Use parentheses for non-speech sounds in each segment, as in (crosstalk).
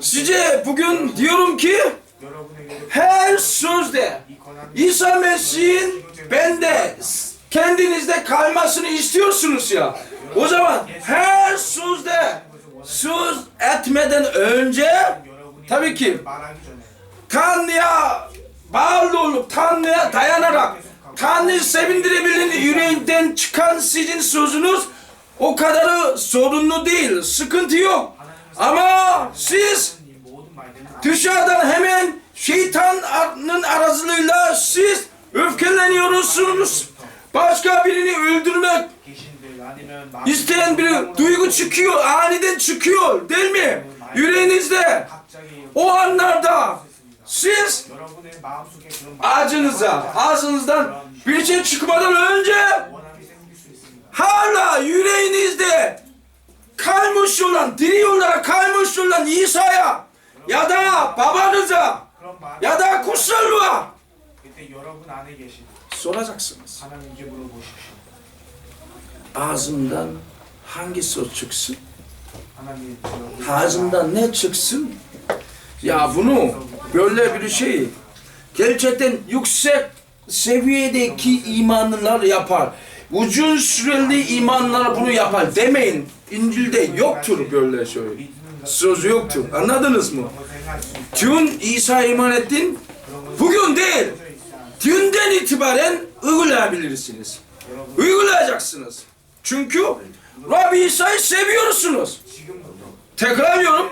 Size bugün diyorum ki her sözde İsa Mesih'in bende kendinizde kalmasını istiyorsunuz ya. O zaman her sözde söz etmeden önce tabii ki Tanrı'ya bağlı olup Tanrı'ya dayanarak Tanrı sevindirebilin yüreğinden çıkan sizin sözünüz o kadarı sorunlu değil, sıkıntı yok. Ama siz dışarıdan hemen şeytanın aracılığıyla siz öfkeleniyorsunuz. Başka birini öldürmek isteyen bir duygu çıkıyor, aniden çıkıyor değil mi? Yüreğinizde o anlarda siz acınıza, ağzınızdan bir şey çıkmadan önce hala yüreğinizde kalmışsın lan, diri yollara kalmışsın lan İsa'ya ya da babanıza ya da kutsallığa. Soracaksınız. Ağzından hangi söz çıksın? Ağzından ne çıksın? Ya bunu böyle bir şey gerçekten yüksek seviyedeki imanlar yapar uzun süreli imanlara bunu yapar demeyin. İncil'de yoktur böyle şey. Sözü yoktur. Anladınız mı? Dün İsa iman ettin. Bugün değil. Dünden itibaren uygulayabilirsiniz. Uygulayacaksınız. Çünkü Rabbi İsa'yı seviyorsunuz. Tekrarlıyorum.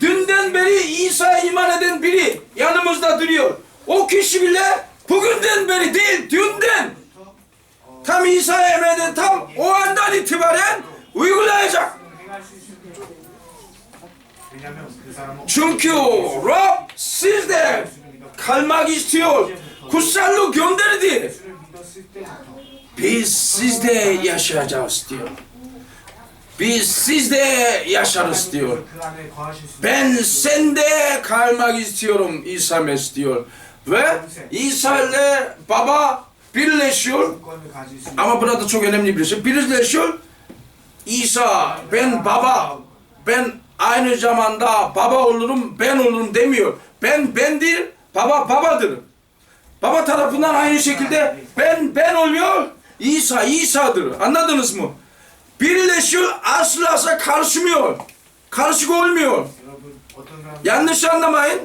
Dünden beri İsa'ya iman eden biri yanımızda duruyor. O kişi bile bugünden beri değil. İsa emreden tam o andan itibaren uygulayacak. Çünkü o Rab sizde kalmak istiyor. Kutsallık gönderdi. Biz sizde yaşayacağız diyor. Biz sizde yaşarız diyor. Ben sende kalmak istiyorum İsa Mesih diyor. Ve İsa ile baba birleşiyor ama burada çok önemli bir şey. Birleşiyor. İsa ben baba ben aynı zamanda baba olurum ben olurum demiyor. Ben bendir baba babadır. Baba tarafından aynı şekilde ben ben oluyor. İsa İsa'dır. Anladınız mı? Birleşiyor asla asla karışmıyor. Karışık olmuyor. Yanlış anlamayın.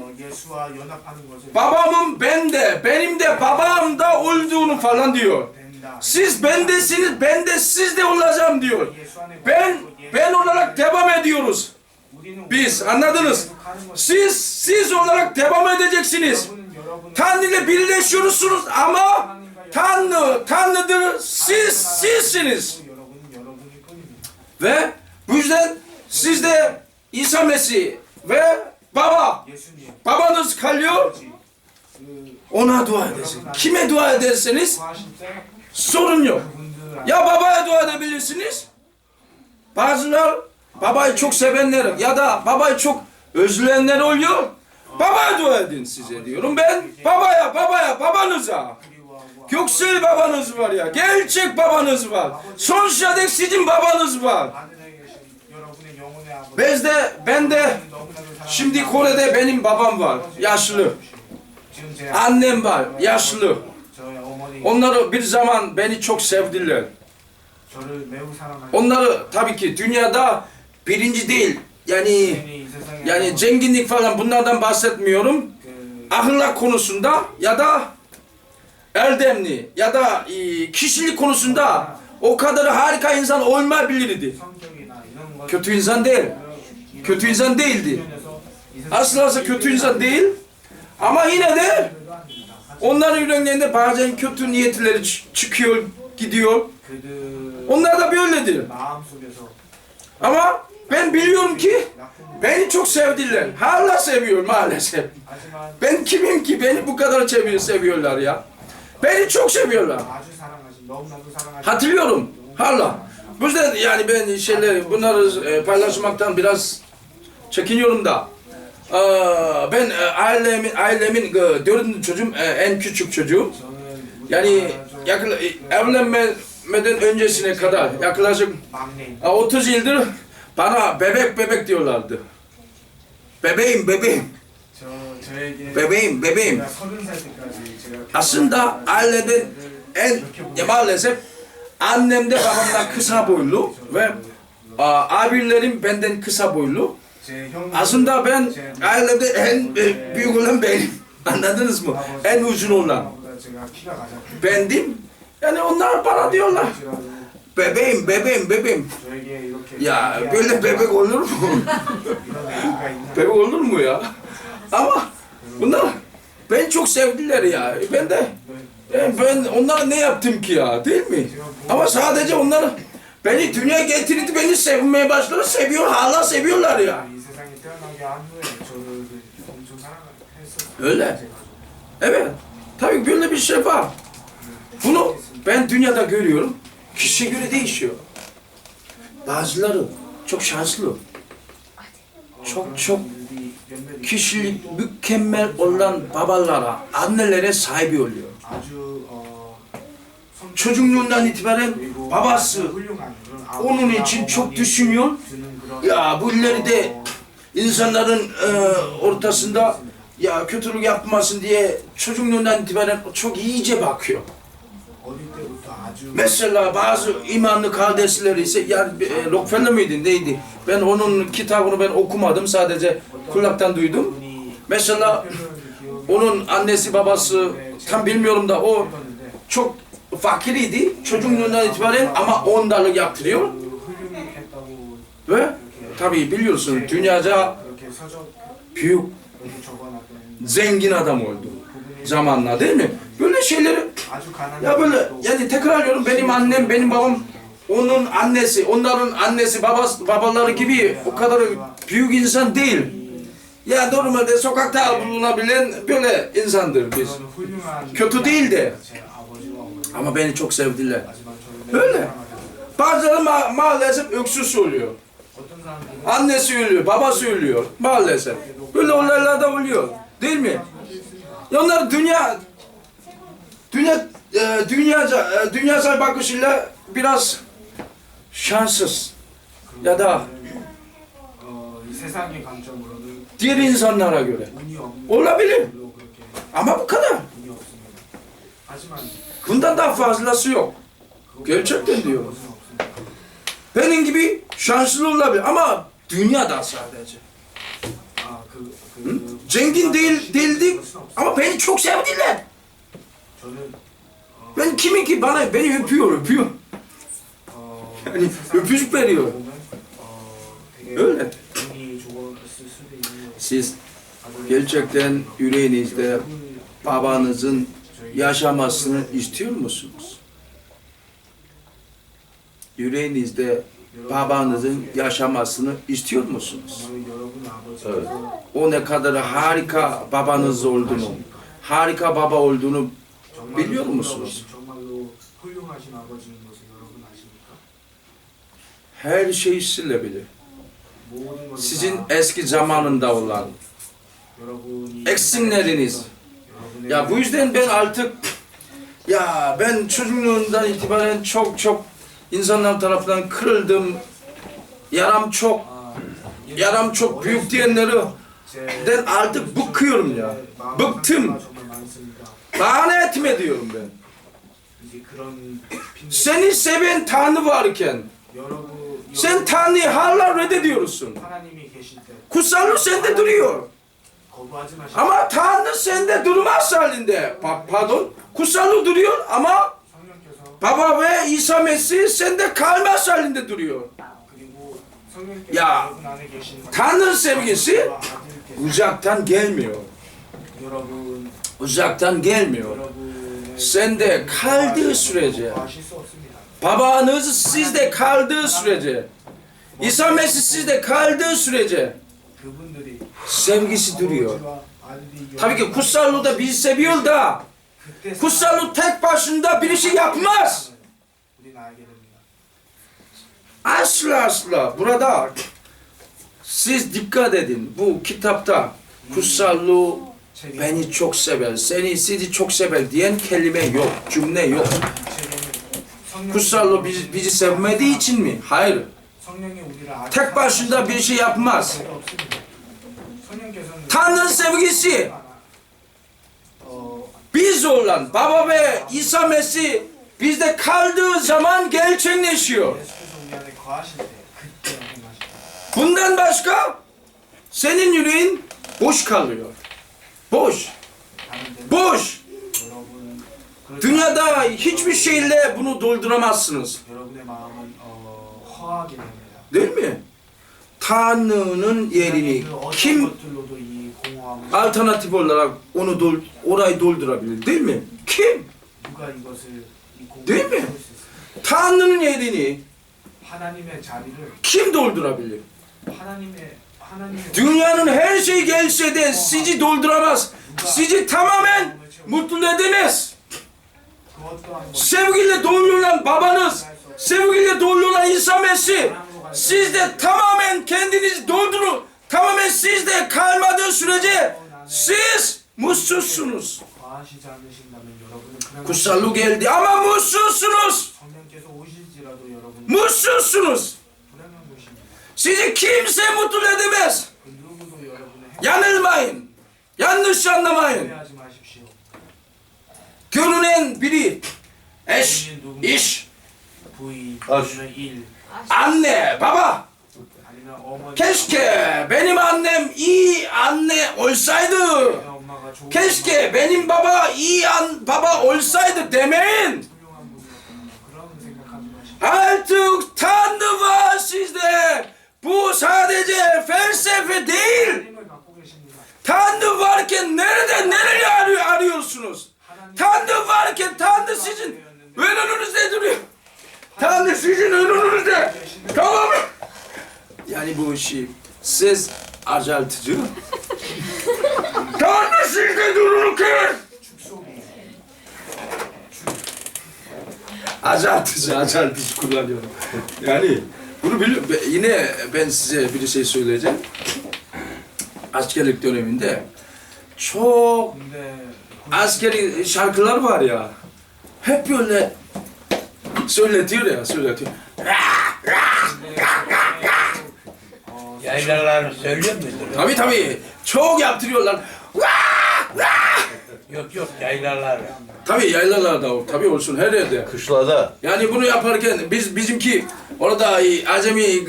Babamın bende, benim de babam da olduğunu falan diyor. Siz bendesiniz, ben de siz de olacağım diyor. Ben, ben olarak devam ediyoruz. Biz anladınız. Siz, siz olarak devam edeceksiniz. Tanrı ile birleşiyorsunuz ama Tanrı, Tanrı'dır. Siz, sizsiniz. Ve bu yüzden siz de İsa Mesih ve baba. Babanız kalıyor. Ona dua edesin. Kime dua ederseniz sorun yok. Ya babaya dua edebilirsiniz. Bazılar babayı çok sevenler ya da babayı çok özleyenler oluyor. Babaya dua edin size diyorum ben. Babaya, babaya, babanıza. Göksel babanız var ya. Gerçek babanız var. Sonuçta dek sizin babanız var. Biz de, ben de şimdi Kore'de benim babam var, yaşlı. Annem var, yaşlı. Onları bir zaman beni çok sevdiler. Onları tabii ki dünyada birinci değil, yani yani zenginlik falan bunlardan bahsetmiyorum. Ahlak konusunda ya da erdemli ya da e, kişilik konusunda o kadar harika insan olmayabilirdi. Kötü insan değil. Kötü insan değildi. Asıl asıl kötü insan değil. Ama yine de onların yüreklerinde bazen kötü niyetleri çıkıyor, gidiyor. Onlar da böyledir. Ama ben biliyorum ki beni çok sevdiler. Hala seviyor maalesef. Ben kimim ki beni bu kadar seviyor, seviyorlar ya. Beni çok seviyorlar. Hatırlıyorum hala. Bu yüzden yani ben şeyleri bunları e, paylaşmaktan biraz çekiniyorum da. Ee, ben e, ailemin, ailemin e, dördüncü çocuğum, en küçük çocuğum. Yani yakın, evlenmeden öncesine kadar yaklaşık 30 yıldır bana bebek bebek diyorlardı. Bebeğim bebeğim. Bebeğim bebeğim. Aslında ailede en maalesef Annem de babamdan kısa boylu ve a, abilerim benden kısa boylu. Aslında ben ailemde en e, büyük olan benim. (laughs) Anladınız mı? En uzun olan. Bendim. Yani onlar bana diyorlar. Bebeğim, bebeğim, bebeğim. Ya böyle bebek olur mu? (laughs) bebek olur mu ya? Ama bunlar ben çok sevdiler ya. Ben de yani ben onlara ne yaptım ki ya değil mi? Ama sadece onlara beni dünya getirdi beni sevmeye başladı seviyor hala seviyorlar ya. Öyle. Evet. Tabii böyle bir şey var. Bunu ben dünyada görüyorum. Kişiye göre değişiyor. Bazıları çok şanslı. Çok çok kişilik mükemmel olan babalara, annelere sahibi oluyor çocukluğundan itibaren babası onun için çok düşünüyor. Ya bu ileride insanların e, ortasında ya kötülük yapmasın diye çocukluğundan itibaren çok iyice bakıyor. Mesela bazı imanlı kardeşler ise ya e, Rockefeller miydi neydi? Ben onun kitabını ben okumadım sadece kulaktan duydum. Mesela onun annesi babası tam bilmiyorum da o çok fakiriydi. Çocukluğundan itibaren ama ondalık yaptırıyor. Ve tabii biliyorsun dünyaca büyük zengin adam oldu zamanla değil mi? Böyle şeyleri ya böyle yani tekrarlıyorum benim annem benim babam onun annesi onların annesi babası babaları gibi o kadar büyük insan değil. Ya normalde sokakta bulunabilen böyle insandır biz. Kötü değil de. Ama beni çok sevdiler. Öyle. Bazıları ma maalesef öksüz oluyor. Annesi ölüyor, babası ölüyor maalesef. Böyle olaylar da oluyor. Değil mi? Onlar dünya dünya e, dünyaca e, dünyasal bakışıyla biraz şanssız ya da diğer insanlara göre olabilir. Ama bu kadar. Bundan daha fazlası yok. Gerçekten diyorum. Benim gibi şanslı olabilir ama dünyada sadece. Hı? Zengin değil, değildik ama beni çok sevdiler. Ben kimin ki bana, beni öpüyor, öpüyor. Yani öpücük veriyor. Öyle. Siz gerçekten yüreğinizde babanızın yaşamasını istiyor musunuz? Yüreğinizde babanızın yaşamasını istiyor musunuz? Evet. O ne kadar harika babanız olduğunu, harika baba olduğunu biliyor musunuz? Her şey sizinle. Sizin eski zamanında olan eksinleriniz, ya bu yüzden ben artık ya ben çocukluğumdan itibaren çok çok insanlar tarafından kırıldım. Yaram çok, yaram çok büyük diyenleri ben artık bıkıyorum ya. Bıktım. Bana etme diyorum ben. Seni seven Tanrı varken sen Tanrı'yı hala reddediyorsun. Kutsallık sende duruyor. Ama Tanrı sende durmaz halinde. Pa pardon. Kusalı duruyor ama Baba ve İsa Mesih sende kalmaz halinde duruyor. Ya Tanrı sevgisi uzaktan gelmiyor. Uzaktan gelmiyor. Sende kaldığı sürece babanız sizde kaldığı sürece İsa Mesih sizde kaldığı sürece sevgisi duruyor. Tabii ki kutsallığı da bizi seviyor da kutsallık tek başında bir işi yapmaz. Asla asla. Burada siz dikkat edin. Bu kitapta kutsallığı beni çok sever, seni sizi çok sever diyen kelime yok, cümle yok. Kutsallığı bizi, bizi sevmediği için mi? Hayır. Tek başında bir şey yapmaz. Tanrı'nın sevgisi biz olan Baba ve İsa Mesih bizde kaldığı zaman gerçekleşiyor. Bundan başka senin yüreğin boş kalıyor. Boş. Boş. Dünyada hiçbir şeyle bunu dolduramazsınız. Değil mi? Tanrı'nın yerini kim alternatif olarak onu dol, orayı doldurabilir değil mi? Kim? Değil mi? Tanrı'nın yerini kim doldurabilir? Dünyanın her şey gelse de sizi dolduramaz. Sizi tamamen mutlu edemez. Sevgiyle dolu olan babanız, sevgiyle dolu olan İsa Mesih, siz de tamamen kendinizi doldurun. Tamamen sizde kalmadığı sürece siz mutsuzsunuz. Kutsallık geldi ama mutsuzsunuz. Mutsuzsunuz. Sizi kimse mutlu edemez. Yanılmayın. Yanlış anlamayın. Görünen biri. Eş, iş, aş, anne, baba, Keşke benim annem iyi anne olsaydı. Keşke benim baba iyi an, baba olsaydı demeyin. Artık Tanrı var sizde. Bu sadece felsefe değil. Tanrı varken nerede nereye arıyor, arıyorsunuz? Tanrı varken Tanrı sizin önünüzde duruyor. Tanrı sizin önünüzde. Tamam mı? Yani bu işi siz azaltıcı. Tanrı sizde dururken! Azaltıcı, azaltıcı kullanıyorum. Yani bunu biliyorum. Yine ben size bir şey söyleyeceğim. Askerlik döneminde çok askeri şarkılar var ya. Hep böyle söyletiyor ya, söyletiyor. Yaylalar söylüyor mudur? Tabii tabii. Çok yaptırıyorlar. Yok yok yaylalar. Tabii yaylalarda o. Tabii olsun her yerde. Kışlada. Yani bunu yaparken biz bizimki orada e, Acemi e,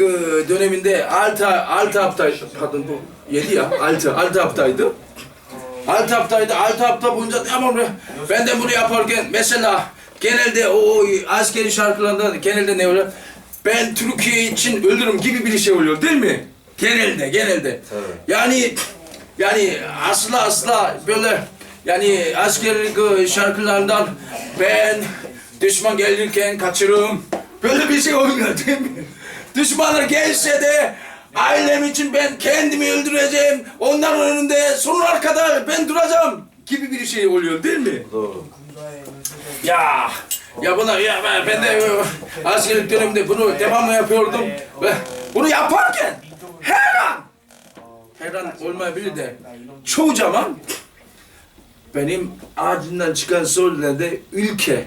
döneminde altı altı hafta pardon bu yedi ya altı haftaydı. Altı hafta boyunca tamam mı? Ben de bunu yaparken mesela genelde o askeri şarkılarında genelde ne oluyor? Ben Türkiye için ölürüm gibi bir şey oluyor değil mi? Genelde, genelde. Tabii. Yani yani asla asla böyle yani askerlik şarkılarından ben düşman gelirken kaçırım. Böyle bir şey olmuyor değil mi? Düşmanlar gelse de ailem için ben kendimi öldüreceğim. Onların önünde sonuna kadar ben duracağım gibi bir şey oluyor değil mi? Doğru. Ya ya buna ya ben, ben de e, askerlik döneminde bunu devamlı yapıyordum. Ve bunu yaparken her an her an olmayabilir de çoğu zaman benim ağacından çıkan sözlerde ülke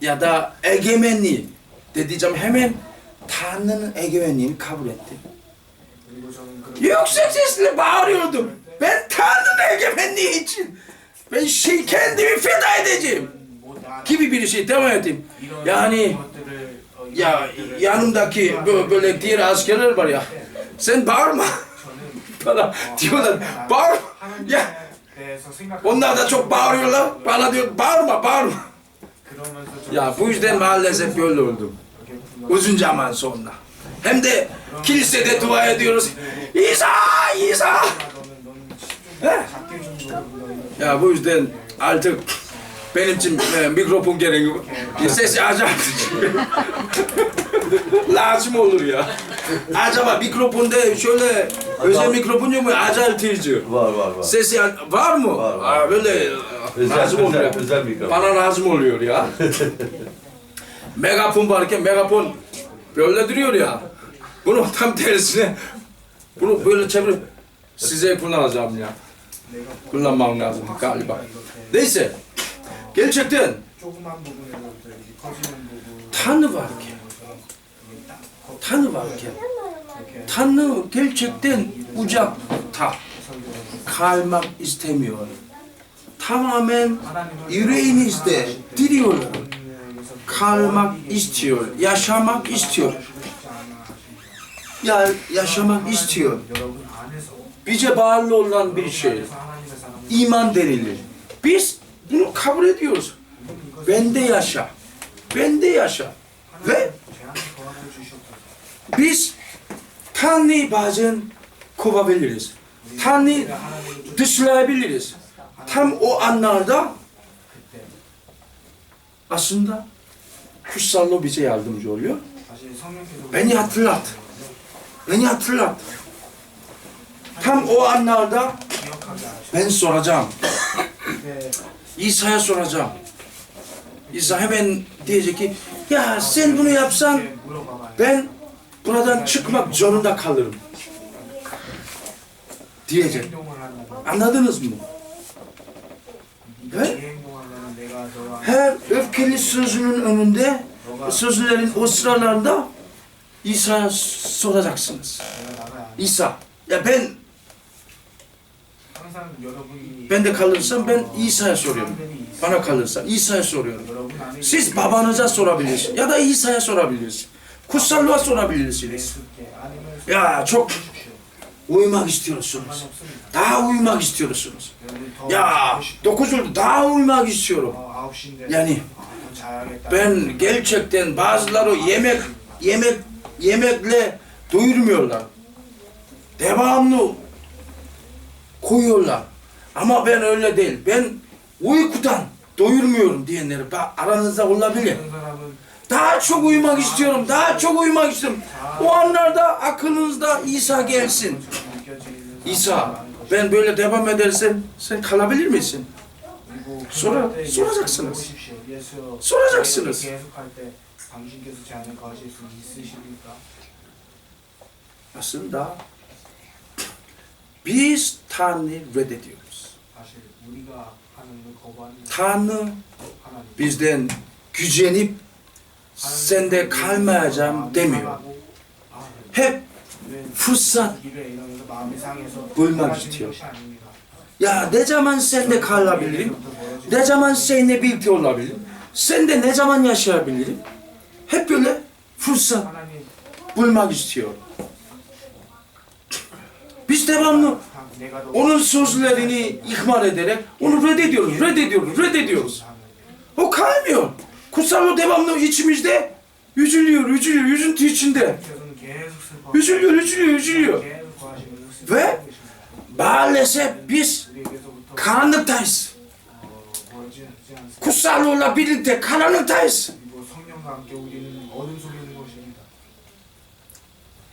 ya da egemenliği dediğim hemen Tanrı'nın egemenliğini kabul etti. Yüksek sesle bağırıyordum. Ben Tanrı'nın egemenliği için ben şey kendimi feda edeceğim gibi bir şey devam ettim. Yani ya yanımdaki böyle diğer askerler var ya sen bağırma. bana diyorlar bağır. Ya onlar da çok bağırıyorlar. Bana diyor bağırma bağırma. Ya bu yüzden maalesef böyle oldu. Uzun zaman sonra. Hem de kilisede dua ediyoruz. İsa! İsa! He? Ya bu yüzden artık benim için e, mikrofon gerekiyor. Sesi azaltıcı. Lazım olur ya. Acaba mikrofonda şöyle özel mikrofon yok mu? Azaltıcı. Var var var. Sesi var mı? Var, var. Aa, böyle Özel, lazım oluyor. özel, özel mikrofon. Bana lazım oluyor ya. (laughs) megafon varken megafon böyle duruyor ya. Bunu tam tersine bunu böyle çevir. Size kullanacağım ya. Kullanmam lazım galiba. Neyse. Gerçekten 조그만 부분에서부터 이렇게 커지는 부분 Tanrı varken, 이게 딱 거- Tanrı varken, 이렇게 Tanrı gerçekten uzakta. kalmak istemiyor. Tamamen yüreğinizde diliyorlar. Kalmak istiyor, yaşamak istiyor. Ya yaşamak istiyor. Bize bağlı olan bir şey. İman denilir. Biz bunu kabul ediyoruz. Bende yaşa. Bende yaşa. Ve biz Tanrı'yı bazen kovabiliriz. Tanrı'yı dışlayabiliriz. Tam o anlarda aslında kutsallığı bize yardımcı oluyor. Beni hatırlat. Beni hatırlat. Tam o anlarda ben soracağım. (laughs) İsa'ya soracağım. İsa hemen diyecek ki ya sen bunu yapsan ben buradan çıkmak zorunda kalırım diyecek. Anladınız mı? Ve her öfkeli sözünün önünde sözlerin o sıralarında İsa'ya soracaksınız. İsa ya ben ben de kalırsam ben İsa'ya soruyorum. Bana kalırsa İsa'ya soruyorum. Siz babanıza sorabilirsiniz ya da İsa'ya sorabilirsiniz. Kutsallığa sorabilirsiniz. Ya çok uyumak istiyorsunuz. Daha uyumak istiyorsunuz. Ya dokuz oldu daha uyumak istiyorum. Yani ben gerçekten bazıları yemek yemek yemekle doyurmuyorlar. Devamlı koyuyorlar. Ama ben öyle değil. Ben uykudan doyurmuyorum diyenleri aranızda olabilir. Daha çok uyumak istiyorum, daha çok uyumak istiyorum. O anlarda aklınızda İsa gelsin. İsa, ben böyle devam edersen sen kalabilir misin? Sonra soracaksınız. Soracaksınız. Aslında biz Tanrı'yı reddediyoruz. Tanrı bizden gücenip sende kalmayacağım demiyor. Hep fırsat bulmak istiyor. Ya ne zaman sende kalabilirim? Ne zaman seninle birlikte olabilirim? Sende ne zaman yaşayabilirim? Hep böyle fırsat bulmak istiyor. Biz devamlı onun sözlerini ihmal ederek onu reddediyoruz, reddediyoruz, reddediyoruz. O kaymıyor. Kutsal o devamlı içimizde üzülüyor, üzülüyor, üzüntü içinde. Üzülüyor, üzülüyor, üzülüyor. Ve maalesef biz karanlıktayız. Kutsallıkla birlikte karanlıktayız.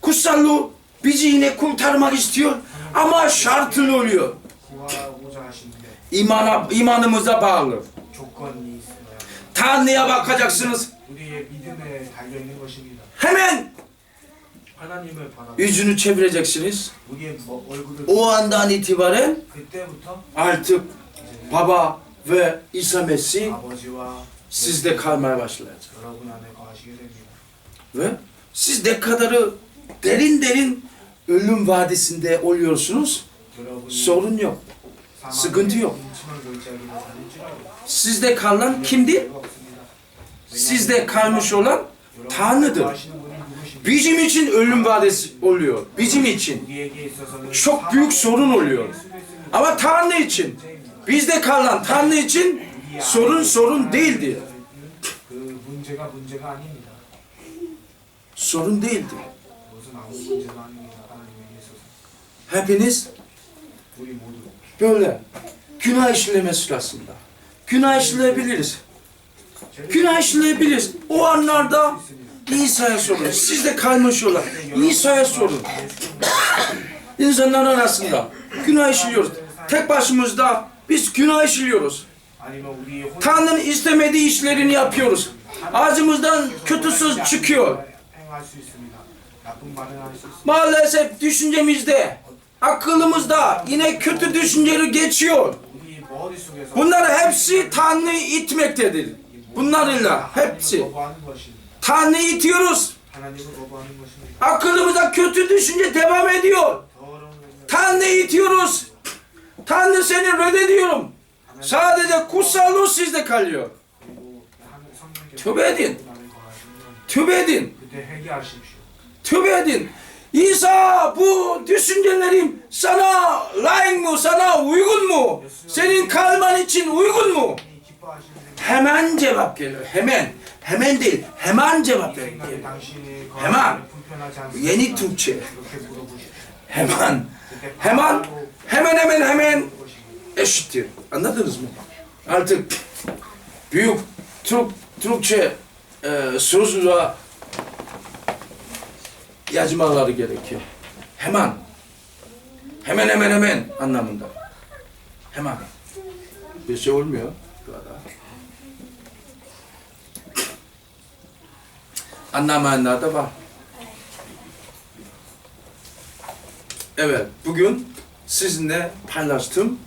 Kutsallığı bizi yine kurtarmak istiyor ama şartın oluyor. İmana, imanımıza bağlı. Tanrı'ya bakacaksınız. Hemen yüzünü çevireceksiniz. O andan itibaren artık baba ve İsa Mesih sizde kalmaya başlayacak. Ve siz ne kadarı derin derin ölüm vadisinde oluyorsunuz. Sorun yok. Sıkıntı yok. Sizde kalan kimdi? Sizde kalmış olan Tanrı'dır. Bizim için ölüm vadesi oluyor. Bizim için. Çok büyük sorun oluyor. Ama Tanrı için. Bizde kalan Tanrı için sorun sorun değildi. Sorun değildi. Hepiniz böyle günah işlemesi sırasında. Günah işleyebiliriz. Günah işleyebiliriz. O anlarda İsa'ya sorun. Siz de kaynaşıyorlar. İsa'ya sorun. İnsanlar arasında günah işliyoruz. Tek başımızda biz günah işliyoruz. Tanrı'nın istemediği işlerini yapıyoruz. Ağzımızdan kötü söz çıkıyor. Maalesef düşüncemizde aklımızda yine kötü düşünceleri geçiyor. Bunlar hepsi Tanrı'yı itmektedir. Bunlarla hepsi. Tanrı'yı itiyoruz. Aklımıza kötü düşünce devam ediyor. Tanrı'yı itiyoruz. Tanrı seni reddediyorum. Sadece kutsallığı sizde kalıyor. Tövbe edin. Tövbe edin. Tövbe edin. İsa bu düşüncelerim sana layık mı, sana uygun mu? Senin kalman için uygun mu? Hemen cevap geliyor, hemen. Hemen değil, hemen cevap geliyor. Hemen. Yeni Türkçe. Hemen. Hemen, hemen hemen hemen eşittir. Anladınız mı? Artık büyük Türk, Türkçe e, sözü yazmaları gerekiyor. Hemen. Hemen hemen hemen anlamında. Hemen. Bir şey olmuyor. Burada. Anlamayanlar da var. Evet, bugün sizinle paylaştım.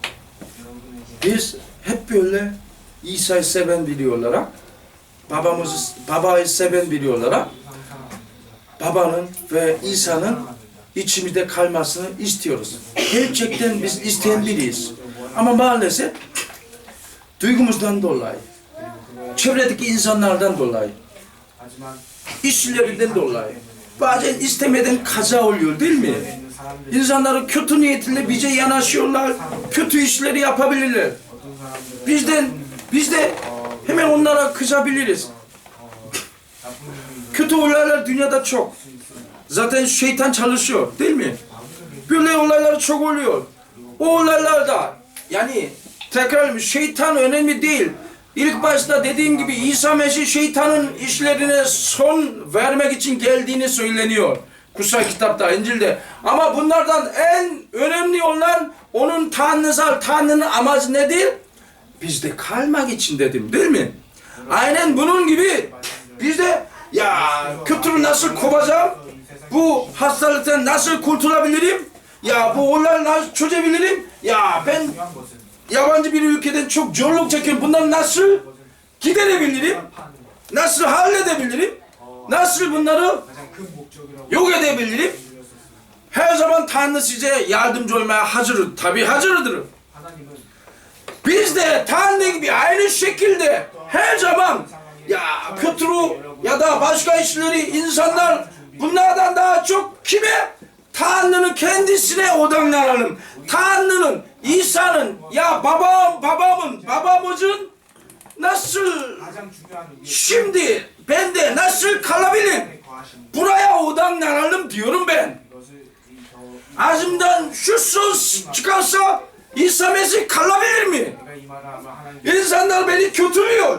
Biz hep böyle İsa'yı seven biri olarak, babamızı, babayı seven biri olarak, babanın ve İsa'nın içimizde kalmasını istiyoruz. Gerçekten biz isteyen biriyiz. Ama maalesef duygumuzdan dolayı, çevredeki insanlardan dolayı, işlerinden dolayı, bazen istemeden kaza oluyor değil mi? İnsanları kötü niyetle bize yanaşıyorlar, kötü işleri yapabilirler. Bizden, biz de hemen onlara kızabiliriz kötü olaylar dünyada çok. Zaten şeytan çalışıyor değil mi? Böyle olaylar çok oluyor. O olaylarda yani tekrar şeytan önemli değil. İlk başta dediğim gibi İsa Mesih şeytanın işlerine son vermek için geldiğini söyleniyor. Kutsal kitapta, İncil'de. Ama bunlardan en önemli olan onun tanrısal, Tanrı'nın amacı nedir? Bizde kalmak için dedim değil mi? Aynen bunun gibi bizde 야, 겉으로 낯을 코바자? 뭐 핫살 때 낯을 골투라 빌리림, 야, 뭐 올날 낯 초제 빌리림, 야, 벤 야반지 비를 이렇게 된촉 졸록 적힌 분단 낯을 기대려 빌리림, 낯을 할래 대 빌리림, 낯을 분나르 요게 대 빌리림. 해서만 탄느스 이제 야듬 졸마 하즈르 답이 하즈르들은. Biz de Tanrı gibi aynı şekilde ya kıtru ya da başka işleri insanlar bunlardan daha çok kime? Tanrı'nın kendisine odaklanalım. Tanrı'nın, İsa'nın, ya babam, babamın, babamızın nasıl şimdi ben de nasıl kalabilirim? Buraya odaklanalım diyorum ben. Ağzımdan şu söz çıkarsa İsa Mesih kalabilir mi? İnsanlar beni kötülüyor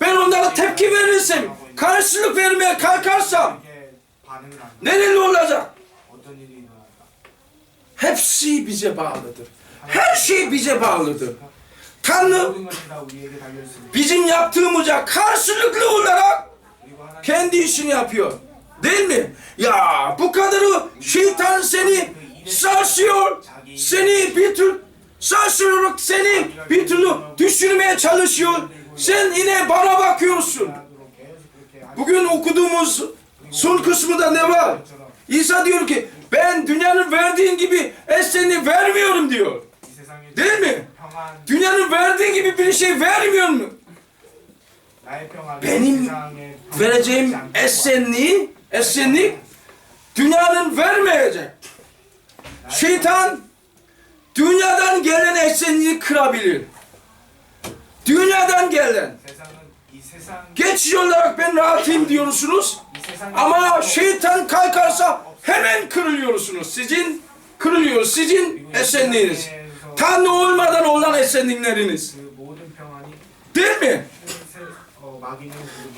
ben onlara tepki verirsem, karşılık vermeye kalkarsam nereli olacak? Hepsi bize bağlıdır. Her şey bize bağlıdır. Tanrı bizim yaptığımıza karşılıklı olarak kendi işini yapıyor. Değil mi? Ya bu kadarı şeytan seni sarsıyor. Seni bir tür sarsırarak seni bir türlü düşürmeye çalışıyor. Sen yine bana bakıyorsun. Bugün okuduğumuz son kısmında ne var? İsa diyor ki ben dünyanın verdiğin gibi eseni vermiyorum diyor. Değil mi? Dünyanın verdiği gibi bir şey vermiyor mu? Benim vereceğim esenliği, esenlik dünyanın vermeyecek. Şeytan dünyadan gelen esenliği kırabilir. Dünyadan gelen. Geçici olarak ben rahatım diyorsunuz. Ama şeytan kalkarsa hemen kırılıyorsunuz. Sizin kırılıyor. Sizin esenliğiniz. Tanrı olmadan olan esenlikleriniz. Değil mi?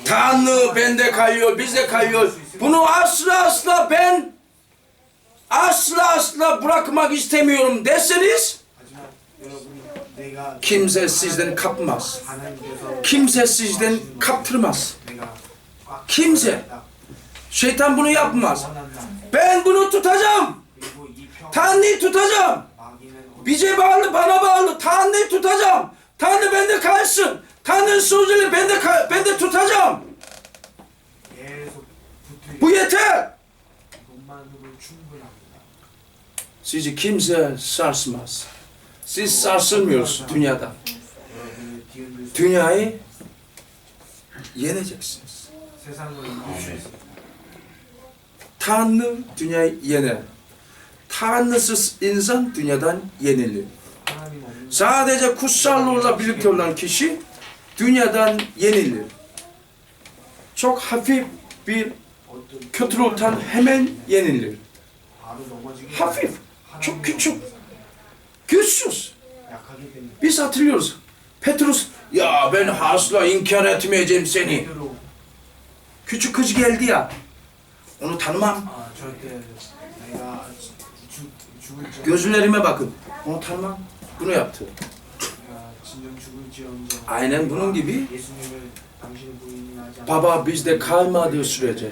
Tanrı bende kayıyor, bizde kayıyor. Bunu asla asla ben asla asla bırakmak istemiyorum deseniz Kimse sizden kapmaz. Kimse sizden kaptırmaz. Kimse. Şeytan bunu yapmaz. Ben bunu tutacağım. Tanrı tutacağım. Bize şey bağlı, bana bağlı. Tanrı tutacağım. Tanrı bende kalsın. Tanrı'nın sözünü bende, bende tutacağım. Bu yeter. Sizi kimse sarsmaz. Siz sarsılmıyoruz dünyada. Dünyayı yeneceksiniz. Tanrı dünyayı yener. Tanrısız insan dünyadan yenilir. Sadece kutsallığıyla birlikte olan kişi dünyadan yenilir. Çok hafif bir kötülükten hemen yenilir. Hafif, çok küçük Güçsüz. Biz hatırlıyoruz. Petrus, ya ben asla inkar etmeyeceğim seni. Küçük kız geldi ya. Onu tanımam. Gözlerime bakın. Onu tanımam. Bunu yaptı. Aynen bunun gibi. Baba bizde kalmadığı sürece,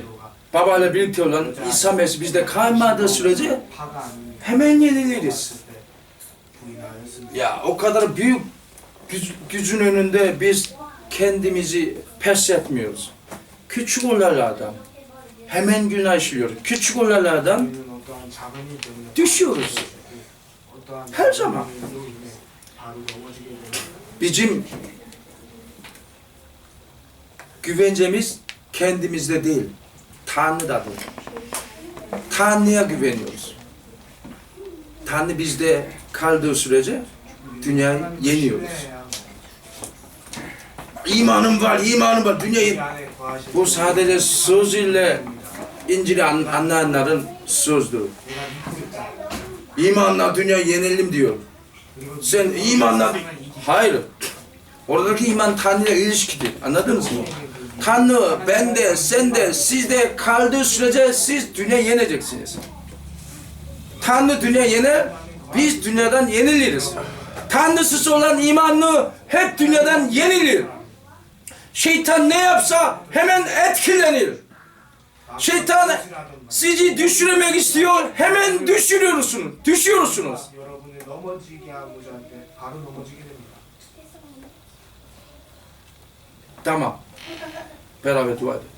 babayla birlikte olan İsa Mesih bizde kalmadığı sürece hemen yeniliriz. Ya o kadar büyük güc gücün önünde biz kendimizi pes etmiyoruz. Küçük olaylardan hemen günah işliyoruz. Küçük olaylardan düşüyoruz. Her zaman. Bizim güvencemiz kendimizde değil, Tanrı'dadır. Tanrı'ya güveniyoruz. Tanrı bizde kaldığı sürece dünyayı yeniyoruz. İmanım var, imanım var. Dünyayı bu sadece söz ile İncil'i anlayanların sözdür. İmanla dünya yenelim diyor. Sen imanla... Hayır. Oradaki iman Tanrı'yla ilişkidir. Anladınız mı? Tanrı bende, sende, sizde kaldığı sürece siz dünya yeneceksiniz. Tanrı dünya yener, biz dünyadan yeniliriz. Tanrısız olan imanlı hep dünyadan yenilir. Şeytan ne yapsa hemen etkilenir. Şeytan sizi düşürmek istiyor, hemen düşürüyorsunuz, düşüyorsunuz. Tamam. Beraber dua edelim.